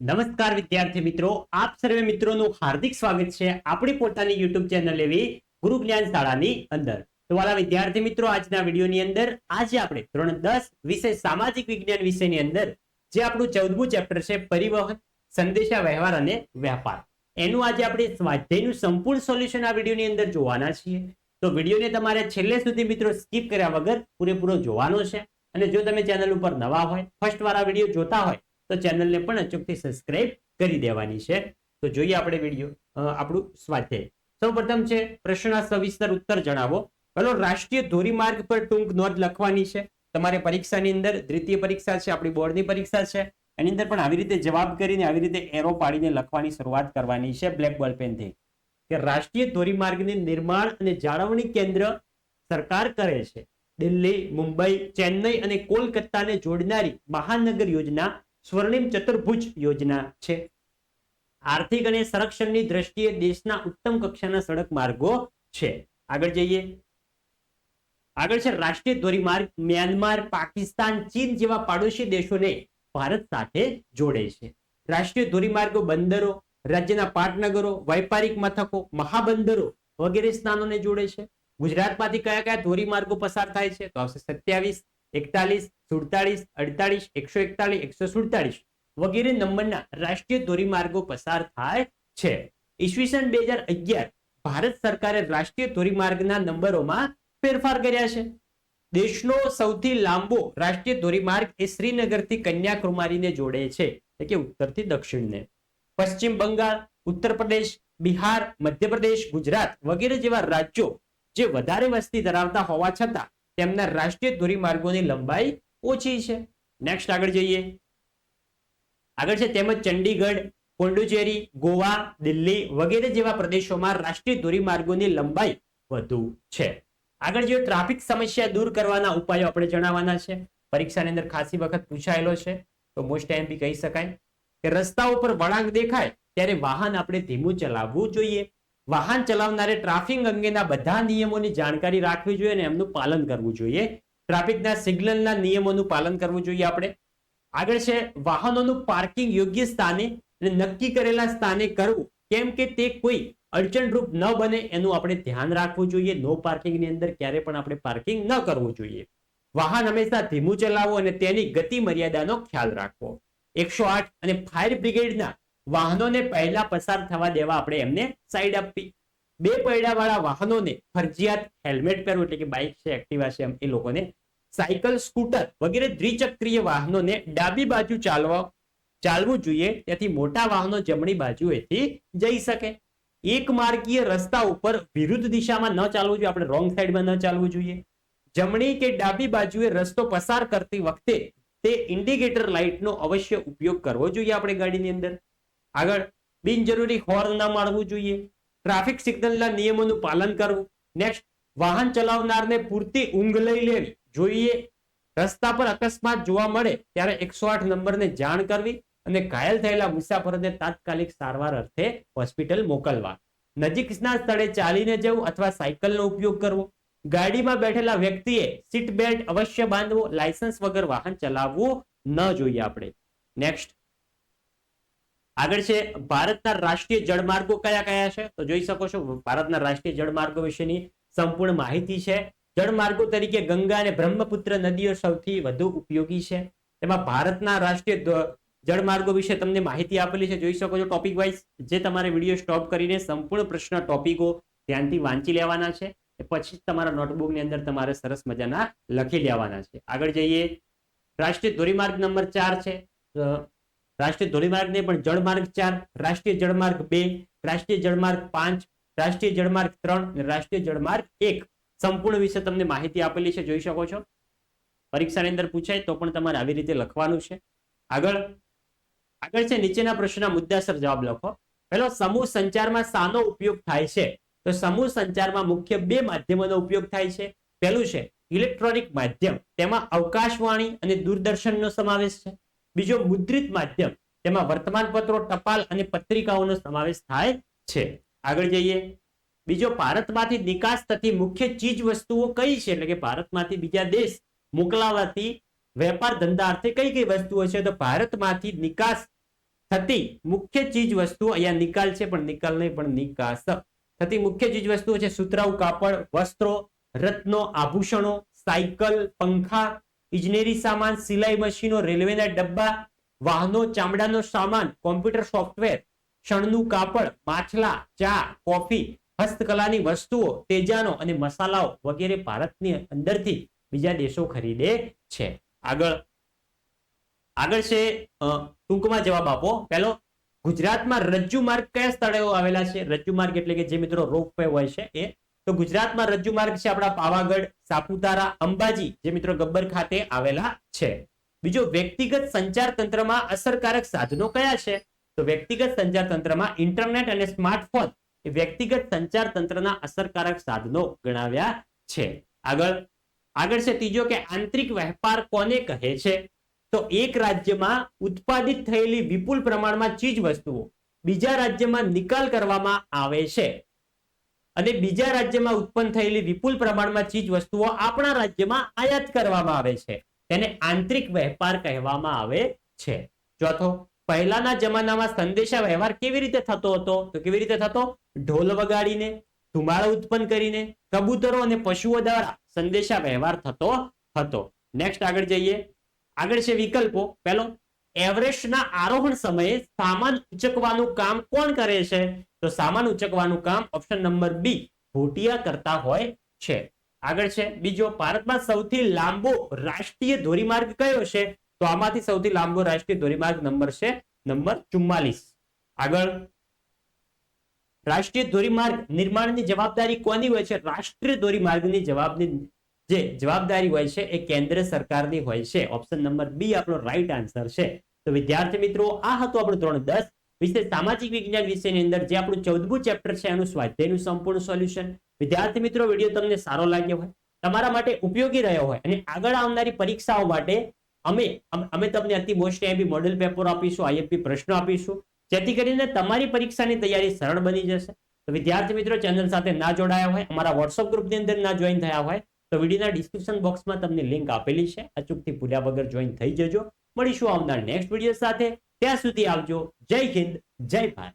નમસ્કાર વિદ્યાર્થી મિત્રો, આપ સર્વે મિત્રોનું હાર્દિક સ્વાગત છે આપણી પોતાની યુટ્યુબ ચેનલ એવી ગુરુ જ્ઞાન શાળાની અંદર. તો વાલા વિદ્યાર્થી મિત્રો, આજના વિડીયોની અંદર આજે આપણે ધોરણ દસ વિષય સામાજિક વિજ્ઞાન વિષયની અંદર જે આપણું ચૌદમું ચેપ્ટર છે, પરિવહન, સંદેશા વ્યવહાર અને વ્યાપાર. એનું આજે આપણે સ્વાધ્યાયનું સંપૂર્ણ સોલ્યુશન આ વિડીયોની અંદર જોવાના છીએ. તો વિડીયોને તમારે છેલ્લે સુધી મિત્રો સ્કીપ કર્યા વગર પૂરેપૂરો જોવાનો છે. અને જો તમે ચેનલ ઉપર નવા હોય ફર્સ્ટ વાર આ વીડિયો જોતા હોય તો ચેનલને પણ અચૂકથી સબસ્ક્રાઇબ કરી દેવાની છે. તો જોઈએ આપણે વીડિયો આપણું સ્વાધ્યાય. સૌ પ્રથમ છે, પ્રશ્નના સવિસ્તર ઉત્તર જણાવો. હલો, રાષ્ટ્રીય ધોરીમાર્ગ પર ટૂંક નોંધ લખવાની છે. તમારે પરીક્ષાની અંદર દ્વિતીય પરીક્ષા છે, આપણી બોર્ડની પરીક્ષા છે. એની અંદર પણ આવી રીતે જવાબ કરીને આવી રીતે એરો પાડીને લખવાની શરૂઆત કરવાની છે બ્લેક બોલ પેનથી કે રાષ્ટ્રીય ધોરીમાર્ગની નિર્માણ અને જાળવણી કેન્દ્ર સરકાર કરે છે. દિલ્હી, મુંબઈ, ચેન્નઈ અને કોલકાતાને જોડનારી મહાનગર યોજના સ્વર્ણિમ ચતુર્ભુજ યોજના છે. આર્થિક અને સંરક્ષણની દ્રષ્ટિએ દેશના ઉત્તમ કક્ષાના સડક માર્ગો છે. આગળ જઈએ. આગળ છે રાષ્ટ્રીય ધોરીમાર્ગ, મ્યાનમાર, પાકિસ્તાન, ચીન જેવા પાડોશી દેશોને ભારત સાથે જોડે છે. રાષ્ટ્રીય ધોરીમાર્ગો, બંદરો, રાજ્યના પાટનગરો, વૈપારિક મથકો, મહાબંદરો વગેરે સ્થાનોને જોડે છે. ગુજરાતમાંથી કયા કયા ધોરીમાર્ગો પસાર થાય છે? તો આવશે સત્યાવીસ. એકતાલીસ, સુડતાલીસ, અડતાલીસ, એકસો એકતાલીસ, એકસો સુડતાલીસ વગેરે નંબરના રાષ્ટ્રીય ધોરીમાર્ગો પસાર થાય છે. ઈસવીસન બે ભારત સરકારે રાષ્ટ્રીય ધોરીમાર્ગના નંબરોમાં ફેરફાર કર્યા છે. દેશનો સૌથી લાંબો રાષ્ટ્રીય ધોરીમાર્ગ એ શ્રીનગરથી કન્યાકુમારીને જોડે છે, એટલે કે ઉત્તરથી દક્ષિણને. પશ્ચિમ બંગાળ, ઉત્તર પ્રદેશ, બિહાર મધ્યપ્રદેશ ગુજરાત વગેરે જેવા રાજ્યો જે વધારે વસ્તી ધરાવતા હોવા છતાં તેમના રાષ્ટ્રીય ધોરીમાર્ગોની લંબાઈ ઓછી છે. નેક્સ્ટ આગળ જઈએ. આગળ છે તેમજ ચંડીગઢ, પોંડુચેરી, ગોવા, દિલ્હી વગેરે જેવા પ્રદેશોમાં રાષ્ટ્રીય ધોરીમાર્ગોની લંબાઈ વધુ છે. આગળ જે ટ્રાફિક સમસ્યા દૂર કરવાના ઉપાયો આપણે જણાવવાના છે. પરીક્ષાની અંદર ખાસી વખત પૂછાયેલો છે, તો મોસ્ટ ટાઈમ બી કહી શકાય કે રસ્તા ઉપર વળાંક દેખાય, ત્યારે વાહન આપણે ધીમું ચલાવવું જોઈએ. વાહન ચલાવનારે ટ્રાફિક અંગેના બધા નિયમોની જાણકારી રાખવી જોઈએ અને એમનું પાલન કરવું જોઈએ. ટ્રાફિકના સિગ્નલના નિયમોનું પાલન કરવું જોઈએ આપણે. આગળ છે, વાહનોનું પાર્કિંગ યોગ્ય સ્થાને અને નક્કી કરેલા સ્થાને કરવું. કેમ કે તે કોઈ અડચણરૂપ ન બને એનું આપણે ધ્યાન રાખવું જોઈએ. નો પાર્કિંગની અંદર ક્યારે પણ આપણે પાર્કિંગ ન કરવું જોઈએ. વાહન હંમેશા ધીમું ચલાવવું અને તેની ગતિ મર્યાદાનો ખ્યાલ રાખવો. એકસો આઠ અને ફાયર બ્રિગેડના વાહનોને પહેલા પસાર થવા દેવા આપણે એમને સાઈડ આપવી. બે પૈડાવાળા વાહનોને ફરજિયાત હેલ્મેટ પહેરવું એટલે કે બાઇક છે એક્ટિવા છે એમ એ લોકોને સાયકલ, સ્કૂટર વગેરે દ્વિચક્રીય વાહનોને ડાબી બાજુ ચાલવા, ચાલવું જોઈએ. તેથી મોટા વાહનો જમણી બાજુએથી જઈ શકે. એક માર્ગીય રસ્તા ઉપર વિરુદ્ધ દિશામાં ન ચાલવું જોઈએ. આપણે રોંગ સાઈડમાં ન ચાલવું જોઈએ. જમણી કે ડાબી બાજુએ રસ્તો પસાર કરતી વખતે તે ઇન્ડિકેટર લાઇટનો અવશ્ય ઉપયોગ કરવો જોઈએ આપણે ગાડીની અંદર. આગળ બિનજરૂરી હોર્ન ના મારવું જોઈએ. ટ્રાફિક સિગ્નલના નિયમોનું પાલન કરવું. નેક્સ્ટ વાહન ચલાવનારને પૂરતી ઊંઘ લઈ લેવી. જોઈએ, રસ્તા પર અકસ્માત જોવા મળે ત્યારે એકસો આઠ નંબરને જાણ કરવી અને ઘાયલ થયેલા મુસાફરોને તાત્કાલિક સારવાર અર્થે હોસ્પિટલ મોકલવા. નજીકના સ્થળે ચાલીને જવું અથવા સાયકલનો ઉપયોગ કરવો. ગાડીમાં બેઠેલા વ્યક્તિએ સીટ બેલ્ટ અવશ્ય બાંધવો. લાયસન્સ વગર વાહન ચલાવવું ન જોઈએ આપણે. નેક્સ્ટ આગળ છે, ભારતના રાષ્ટ્રીય જળમાર્ગો કયા કયા છે? તો જોઈ શકો છો, ભારતના રાષ્ટ્રીય જળમાર્ગો વિશેની સંપૂર્ણ માહિતી છે. જળમાર્ગો તરીકે ગંગા અને બ્રહ્મપુત્ર નદીઓ સૌથી વધુ ઉપયોગી છે. તેમાં ભારતના રાષ્ટ્રીય જળમાર્ગો વિશે તમને માહિતી આપેલી છે. જોઈ શકો છો ટોપિક વાઇઝ જે તમારે વીડિયો સ્ટોપ કરીને સંપૂર્ણ પ્રશ્ન ટોપિકો ધ્યાનથી વાંચી લેવાના છે. પછી તમારા નોટબુકની અંદર તમારે સરસ મજાના લખી લેવાના છે. આગળ જઈએ. રાષ્ટ્રીય ધોરીમાર્ગ નંબર ચાર છે. રાષ્ટ્રીય ધોરીમાર્ગ નહીં પણ જળમાર્ગ ચાર, રાષ્ટ્રીય જળમાર્ગ બે, રાષ્ટ્રીય જળમાર્ગ પાંચ, રાષ્ટ્રીય જળમાર્ગ ત્રણ અને રાષ્ટ્રીય જળમાર્ગ એક. સંપૂર્ણ વિશે તમને માહિતી આપેલી છે, જોઈ શકો છો. પરીક્ષાની અંદર પૂછાય તો પણ તમારે આવી રીતે લખવાનું છે. આગળ આગળ છે, નીચેના પ્રશ્નના મુદ્દાસર જવાબ લખો. પહેલો, સમૂહ સંચારમાં સાનો ઉપયોગ થાય છે. તો સમૂહ સંચારમાં મુખ્ય બે માધ્યમોનો ઉપયોગ થાય છે. પહેલું છે, ઇલેક્ટ્રોનિક માધ્યમ. તેમાં અવકાશવાણી અને દૂરદર્શનનો સમાવેશ છે. બીજો મુદ્રિત માધ્યમ તેમાં વર્તમાનપત્રો, ટપાલ અને પત્રિકાઓનો સમાવેશ થાય છે. આગળ જઈએ. બીજો ભારતમાંથી નિકાસ થતી મુખ્ય ચીજ વસ્તુઓ કઈ છે? એટલે કે ભારતમાંથી બીજા દેશ મોકલાવાતી વેપાર ધંધા અર્થે કઈ કઈ વસ્તુઓ છે? તો ભારતમાંથી નિકાસ થતી મુખ્ય ચીજ વસ્તુઓ અહીંયા નિકાલ છે, પણ નિકાલ નહીં, પણ નિકાસ થતી મુખ્ય ચીજ વસ્તુઓ છે, સુતરાઉ કાપડ, વસ્ત્રો, રત્નો, આભૂષણો, સાયકલ, પંખા ઇજનેરી સામાન, સિલાઈ મશીનો, રેલવેના ડબ્બા, વાહનો, ચામડાનો સામાન, કોમ્પ્યુટર સોફ્ટવેર, શણનું કાપડ, માછલા, ચા, કોફી, હસ્તકલાની વસ્તુઓ, તેજાનો અને મસાલાઓ વગેરે ભારતની અંદરથી બીજા દેશો ખરીદે છે. આગળ. આગળ છે ટૂંકમાં જવાબ આપો. પહેલો, ગુજરાતમાં રજ્જુ માર્ગ કયા સ્થળે આવેલા છે? રજ્જુ માર્ગ એટલે કે જે મિત્રો રોપવે હોય છે, એ તો ગુજરાતમાં રજ્જુ માર્ગ છે આપણા પાવાગઢ, સાપુતારા, અંબાજી, જે મિત્રો ગબ્બર ખાતે આવેલા છે. બીજો વ્યક્તિગત સંચાર તંત્રમાં અસરકારક સાધનો કયા છે? તો વ્યક્તિગત સંચાર તંત્રમાં ઇન્ટરનેટ અને સ્માર્ટફોન એ વ્યક્તિગત સંચાર તંત્રના અસરકારક સાધનો ગણાવ્યા છે. આગળ આગળ છે ત્રીજો કે આંતરિક વેપાર કોને કહે છે? તો એક રાજ્યમાં ઉત્પાદિત થયેલી વિપુલ પ્રમાણમાં ચીજ વસ્તુઓ બીજા રાજ્યમાં નિકાલ કરવામાં આવે છે. અને બીજા રાજ્યમાં ઉત્પન્ન થયેલી વિપુલ પ્રમાણમાં ચીજ વસ્તુઓ આપણા રાજ્યમાં આયાત કરવામાં આવે છે. તેને આંતરિક વેપાર કહેવામાં આવે છે. ચોથો, પહેલાના જમાનામાં સંદેશા વ્યવહાર કેવી રીતે થતો હતો? તો કેવી રીતે થતો? ઢોલ વગાડીને ધુમાડો ઉત્પન્ન કરીને, કબૂતરો અને પશુઓ દ્વારા સંદેશા વ્યવહાર થતો હતો. નેક્સ્ટ આગળ જઈએ. આગળ છે વિકલ્પો. પહેલો એવરેસ્ટના આરોહણ સમયે સામાન ઉચકવાનું કામ કોણ કરે છે? તો સામાન ઉચકવાનું કામ ઓપ્શન નંબર બી ભૂટિયા કરતા હોય છે. આગળ છે, બીજો, ભારતમાં સૌથી લાંબો રાષ્ટ્રીય ધોરીમાર્ગ કયો છે? તો આમાંથી સૌથી લાંબો રાષ્ટ્રીય ધોરીમાર્ગ નંબર છે, નંબર ચુમ્માલીસ. આગળ, રાષ્ટ્રીય ધોરીમાર્ગ નિર્માણની જવાબદારી કોની હોય છે? રાષ્ટ્રીય ધોરીમાર્ગની જવાબની, જે જવાબદારી હોય છે એ કેન્દ્ર સરકારની હોય છે. ઓપ્શન નંબર બી આપણો રાઈટ આન્સર છે. તો વિદ્યાર્થી મિત્રો, આ હતું આપણું ધોરણ દસ. વિશે સામાજિક વિજ્ઞાન વિષયની અંદર જે આપણું ચૌદમું ચેપ્ટર છે, એનું સ્વાધ્યાયનું સંપૂર્ણ સોલ્યુશન વિદ્યાર્થી મિત્રો, વીડિયો તમને સારો લાગ્યો હોય, તમારા માટે ઉપયોગી રહ્યો હોય, અને આગળ આવનારી પરીક્ષાઓ માટે અમે અમે તમને અતિ મોસ્ટ એમબી મોડેલ પેપર આપીશું આઈએમપી પ્રશ્નો આપીશું, જેથી કરીને તમારી પરીક્ષાની તૈયારી સરળ બની જશે. તો વિદ્યાર્થી મિત્રો, ચેનલ સાથે ના જોડાયા હોય, અમારા વોટ્સઅપ ગ્રુપની અંદર ના જોઈન થયા હોય, તો વિડીયોના ડિસ્ક્રિપ્શન બોક્સમાં તમને લિંક આપેલી છે. અચૂકથી ભૂલ્યા વગર જોઈન થઈ જજો. મળીશું આવનાર નેક્સ્ટ વીડિયો સાથે. ત્યાં સુધી આવજો. જય હિન્દ જય ભારત.